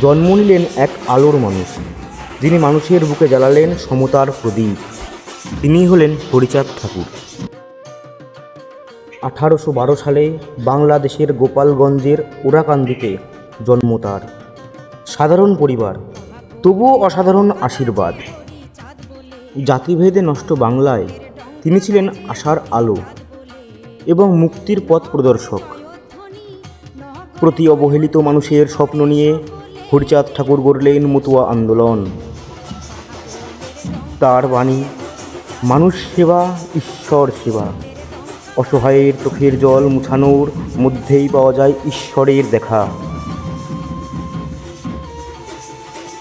জন্ম নিলেন এক আলোর মানুষ, যিনি মানুষের বুকে জ্বালালেন সমতার প্রদীপ। তিনি হলেন হরিচাঁদ ঠাকুর। আঠারোশো বারো সালে বাংলাদেশের গোপালগঞ্জের ওরাকান্দিতে জন্ম তার। সাধারণ পরিবার, তবুও অসাধারণ আশীর্বাদ। জাতিভেদে নষ্ট বাংলায় তিনি ছিলেন আশার আলো এবং মুক্তির পথ প্রদর্শক। প্রতি অবহেলিত মানুষের স্বপ্ন নিয়ে হরিচাঁদ ঠাকুর গড়লেন মতুয়া আন্দোলন। তার বাণী, মানুষ সেবা, ঈশ্বর সেবা। অসহায়ের চোখের জল মুছানোর মধ্যেই পাওয়া যায় ঈশ্বরের দেখা।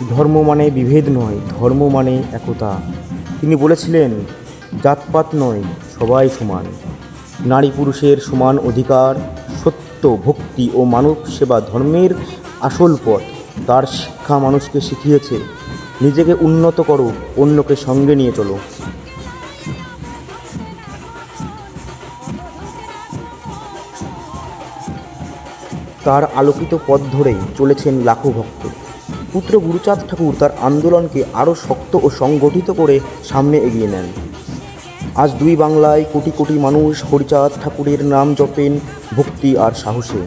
ধর্ম মানে বিভেদ নয়, ধর্ম মানে একতা। তিনি বলেছিলেন, জাতপাত নয়, সবাই সমান। নারী পুরুষের সমান অধিকার, সত্য, ভক্তি ও মানব সেবা ধর্মের আসল পথ। তার শিক্ষা মানুষকে শিখিয়েছে, নিজেকে উন্নত করো, অন্যকে সঙ্গে নিয়ে চলো। তার আলোকিত পথ ধরেই চলেছেন লাখো ভক্ত। পুত্র গুরুচাঁদ ঠাকুর তার আন্দোলনকে আরও শক্ত ও সংগঠিত করে সামনে এগিয়ে নেন। আজ দুই বাংলায় কোটি কোটি মানুষ হরিচাঁদ ঠাকুরের নাম জপেন, ভক্তি আর সাহসে।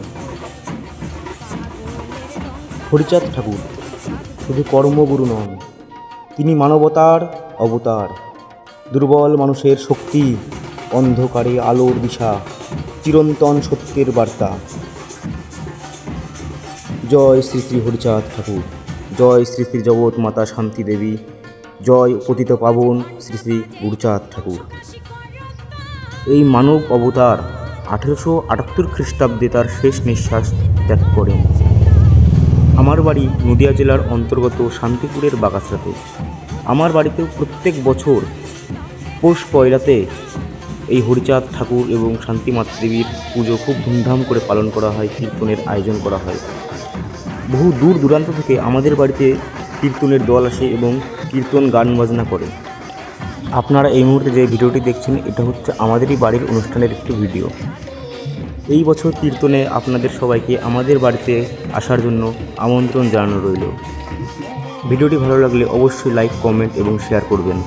হরিচাঁদ ঠাকুর। শুধু কর্মগুরু নন, তিনি মানবতার অবতার। দুর্বল মানুষের শক্তি, অন্ধকারে আলোর দিশা, চিরন্তন সত্যের বার্তা। জয় শ্রী শ্রী হরিচাঁদ ঠাকুর, জয় শ্রী শ্রী জগৎ মাতা শান্তি দেবী, জয় পতিত পাবন শ্রী শ্রী গুরুচাঁদ ঠাকুর। এই মানব অবতার আঠেরোশো আটাত্তর খ্রিস্টাব্দে তার শেষ নিঃশ্বাস ত্যাগ করেন। আমার বাড়ি নদিয়া জেলার অন্তর্গত শান্তিপুরের বাগাসরাতে আমার বাড়িতেও প্রত্যেক বছর পৌষ পয়লাতে এই হরিচাঁদ ঠাকুর এবং শান্তি মাতৃদেবীর পুজো খুব ধুমধাম করে পালন করা হয়, কীর্তনের আয়োজন করা হয়। বহু দূর দূরান্ত থেকে আমাদের বাড়িতে কীর্তনের দল আসে এবং কীর্তন গান বাজনা করে। আপনারা এই মুহূর্তে যে ভিডিওটি দেখছেন, এটা হচ্ছে আমাদেরই বাড়ির অনুষ্ঠানের একটি ভিডিও। এই বছর কীর্তনে আপনাদের সবাইকে আমাদের বাড়িতে আসার জন্য আমন্ত্রণ জানানো রইল। ভিডিওটি ভালো লাগলে অবশ্যই লাইক কমেন্ট এবং শেয়ার করবেন।